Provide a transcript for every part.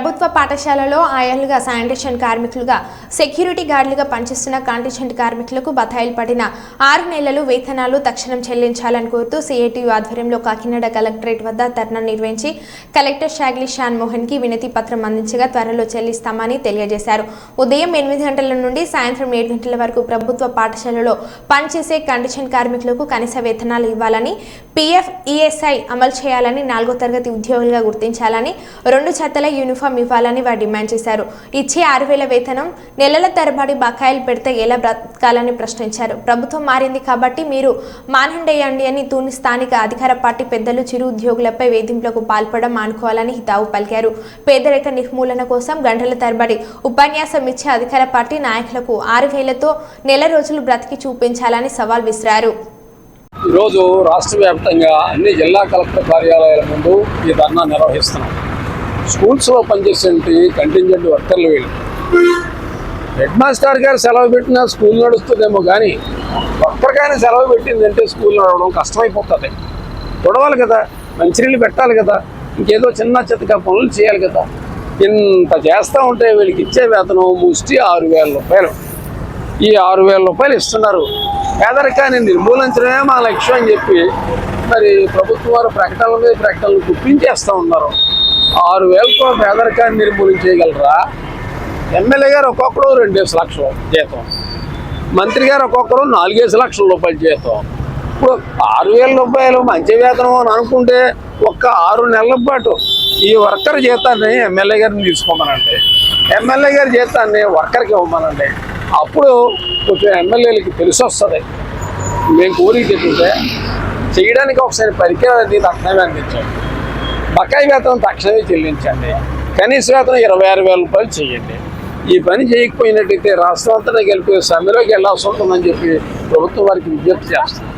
ప్రభుత్వ పాఠశాలలో ఆయాలుగా శానిటేషన్ కార్మికులుగా సెక్యూరిటీ గార్డులుగా పనిచేస్తున్న కాంటిజెంట్ కార్మికులకు బతాయిలు పడిన ఆరు నెలలు వేతనాలు తక్షణం చెల్లించాలని కోరుతూ సిఐటి ఆధ్వర్యంలో కాకినాడ కలెక్టరేట్ వద్ద ధర్నా నిర్వహించి కలెక్టర్ షాగ్లీ షాన్ మోహన్కి వినతి పత్రం అందించగా త్వరలో చెల్లిస్తామని తెలియజేశారు. ఉదయం ఎనిమిది గంటల నుండి సాయంత్రం ఏడు గంటల వరకు ప్రభుత్వ పాఠశాలలో పనిచేసే కండిషన్ కార్మికులకు కనీస వేతనాలు ఇవ్వాలని పీఎఫ్ ఈఎస్ఐ అమలు చేయాలని నాలుగో తరగతి ఉద్యోగులుగా గుర్తించాలని రెండు జతల యూనిఫామ్ ఇవ్వాలని వారు డిమాండ్ చేశారు. ఇచ్చే ఆరు వేల వేతనం నెలల తరబడి బకాయిలు పెడితే ఎలా బ్రతకాలని ప్రశ్నించారు. ప్రభుత్వం మారింది కాబట్టి మీరు మానండేయండి అని తూని స్థానిక అధికార పార్టీ పెద్దలు చిరు ఉద్యోగులపై వేధింపులకు పాల్పడడం మానుకోవాలని హితావు పలికారు. పేదరిక నిర్మూలన కోసం గంటల తరబడి ఉపన్యాసం ఇచ్చే అధికార పార్టీ నాయకులకు ఆరు వేలతో నెల రోజులు బ్రతికి చూపించాలని సవాల్ విసిరారు. ఈరోజు రాష్ట్ర వ్యాప్తంగా అన్ని జిల్లా కలెక్టర్ కార్యాలయాల ముందు ఈ ధర్నా నిర్వహిస్తున్నాం. స్కూల్స్లో పనిచేసే కంటింజెంట్ వర్కర్లు వీళ్ళు? హెడ్ మాస్టర్ గారు సెలవు పెట్టినా స్కూల్ నడుస్తుందేమో కానీ ఒక్కరికైనా సెలవు పెట్టిందంటే స్కూల్ నడవడం కష్టమైపోతుంది. తొడవాలి కదా మంచినీళ్ళు పెట్టాలి కదా ఇంకేదో చిన్న చిత్తగా పనులు చేయాలి కదా. ఇంత చేస్తూ ఉంటే వీళ్ళకి ఇచ్చే వేతనం ముష్టి ఆరు వేల రూపాయలు. ఈ ఆరు వేల రూపాయలు ఇస్తున్నారు. పేదరికాన్ని నిర్మూలించడమే మా లక్ష్యం అని చెప్పి మరి ప్రభుత్వం వారు ప్రకటనల మీద ప్రకటనలు గుప్పించేస్తూ ఉన్నారు. ఆరు వేలతో పేదరికాన్ని నిర్మూలించేయగలరా ఎమ్మెల్యే గారు ఒక్కొక్కరు రెండేసి లక్షలు జీతం. మంత్రి గారు ఒక్కొక్కరు నాలుగేసి లక్షల రూపాయలు జీతం. ఇప్పుడు ఆరు వేల రూపాయలు మంచి వేతనం అని అనుకుంటే ఒక్క ఆరు నెలల పాటు ఈ వర్కర్ జీతాన్ని ఎమ్మెల్యే గారిని తీసుకోమనండి ఎమ్మెల్యే గారి జీతాన్ని వర్కర్కి ఇవ్వమనండి. అప్పుడు కొంచెం ఎమ్మెల్యేలకి తెలిసి వస్తుంది. మేము కోరిక చెప్తుంటే చేయడానికి ఒకసారి పరికరాలు అనేది అర్థమే అందించండి బకాయి వేతనం తక్షణమే చెల్లించండి. కనీస వేతనం ఇరవై ఆరు వేల రూపాయలు చేయండి. ఈ పని చేయకపోయినట్టయితే రాష్ట్రం అంతా కలిపి సమ్మెలోకి వెళ్ళాల్సి ఉంటుందని చెప్పి ప్రభుత్వం వారికి విజ్ఞప్తి చేస్తుంది.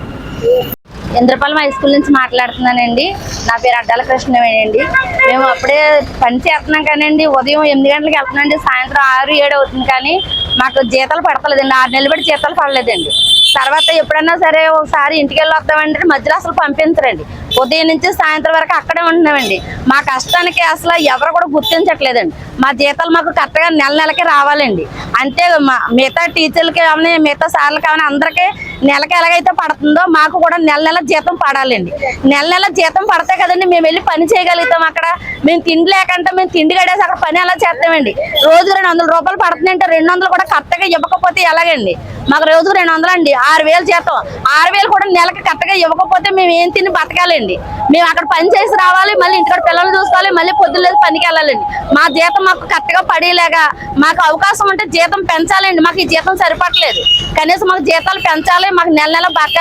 ఇంద్రపాలెం హై స్కూల్ నుంచి మాట్లాడుతున్నానండి. నా పేరు అడ్డాల కృష్ణమేనండి మేము అప్పుడే పని చేస్తున్నాం కానండి. ఉదయం ఎనిమిది గంటలకు వెళ్తున్నాండి సాయంత్రం ఆరు ఏడు అవుతుంది కానీ మాకు జీతాలు పడతలేదండి. ఆరు నెలలు బట్టి జీతాలు పడలేదండి. తర్వాత ఎప్పుడైనా సరే ఒకసారి ఇంటికి వెళ్ళి వద్దామంటే మధ్యలో అసలు పంపించరండి. ఉదయం నుంచి సాయంత్రం వరకు అక్కడే ఉంటున్నామండి. మా కష్టానికి అసలు ఎవరు కూడా గుర్తించట్లేదండి. మా జీతాలు మాకు కరెక్ట్గా నెల నెలకి రావాలండి. అంటే మా మిగతా టీచర్లకి కానీ మిగతా సార్లకి కానీ అందరికీ నెలకి ఎలాగైతే పడుతుందో మాకు కూడా నెల నెల జీతం పడాలండి. నెల నెల జీతం పడితే కదండి మేము వెళ్ళి పని చేయగలుగుతాం అక్కడ. మేము తిండి లేకుండా మేము తిండి కడేసి అక్కడ పని ఎలా చేస్తామండి. రోజుకు రెండు వందల రూపాయలు పడుతుందంటే రెండు వందలు కూడా కరెక్ట్గా ఇవ్వకపోతే ఎలాగండి? మాకు రోజుకు రెండు వందలు అండి ఆరు వేలు జీతం. ఆరు వేలు కూడా నెలకి కరెక్ట్ సరిగా ఇవ్వకపోతే మేము ఏం తిని బతకాలండి. మేము అక్కడ పని చేసి రావాలి మళ్ళీ ఇంటికాడ పిల్లలు చూసుకోవాలి మళ్ళీ పొద్దున్న లేదు పనికి వెళ్ళాలండి. మా జీతం మాకు కరెక్ట్గా పడేలాగా మాకు అవకాశం ఉంటే జీతం పెంచాలండి. మాకు ఈ జీతం సరిపడలేదు. కనీసం మాకు జీతాలు పెంచాలి మాకు నెల నెల బట్ట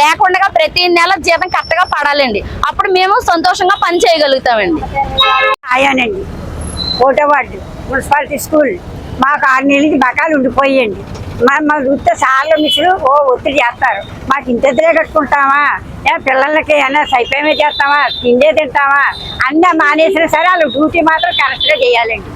లేకుండా ప్రతి నెల జీతం కరెక్ట్గా పడాలండి. అప్పుడు మేము సంతోషంగా పని చేయగలుగుతామండి. అయ్యానండి ఫోటో వార్డు మున్సిపాలిటీ స్కూల్. మాకు ఆరు నెలల నుంచి బకాలు ఉండిపోయండి మా మా వృత్తి సార్లు మిషన్లు ఓ ఒత్తిడి చేస్తారు. మాకు ఇంత కట్టుకుంటామా? ఏ పిల్లలకి ఏమైనా సైపేమే చేస్తామా? తిండే తింటామా? అన్నీ మానేసినా సరే వాళ్ళు డ్యూటీ మాత్రం కరెక్ట్గా చేయాలండి.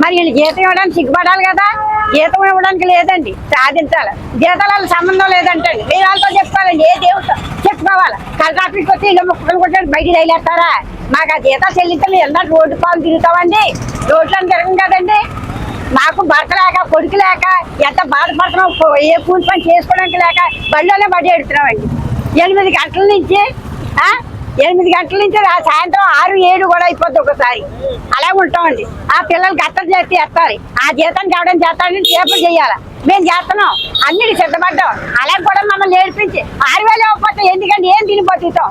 మరి వీళ్ళు జీతం ఇవ్వడానికి సిగ్గుపడాలి కదా? జీతం ఇవ్వడానికి లేదండి. సాధించాలి. జీతాల సంబంధం లేదంటండి. మీరు వాళ్ళతో చెప్పుకోవాలండి. ఏ దేవుడితో చెప్పుకోవాలి? కలెక్టర్కి వచ్చి ఇళ్ళ ముక్కలు కొట్టాడు బయట తగిలేస్తారా? మాకు ఆ జీతాలు చెల్లింటే మేము రోడ్డు పాలు తిరుగుతామండి. రోడ్లను తిరగం కదండి. మాకు భర్త లేక కొడుకు లేక ఎంత బాధపడుతున్నాం ఏ కూలి పని చేసుకోవడానికి లేక బళ్ళలోనే బడి ఎడుతున్నామండి ఎనిమిది గంటల నుంచి ఎనిమిది గంటల నుంచి ఆ సాయంత్రం ఆరు ఏడు కూడా అయిపోద్ది ఒకసారి. అలా ఉంటామండి ఆ పిల్లలు గట్టలు చేస్తే ఎత్తాలి. ఆ జీతం కావడం చేస్తానని చేపలు చేయాలి. మేము చేస్తున్నాం. అన్నిటి సిద్ధపడ్డాం. అలా కూడా మమ్మల్ని ఏడిపించి ఆరు వేలు ఇవ్వకపోతే ఎందుకంటే ఏం తిని బతుకుతాం?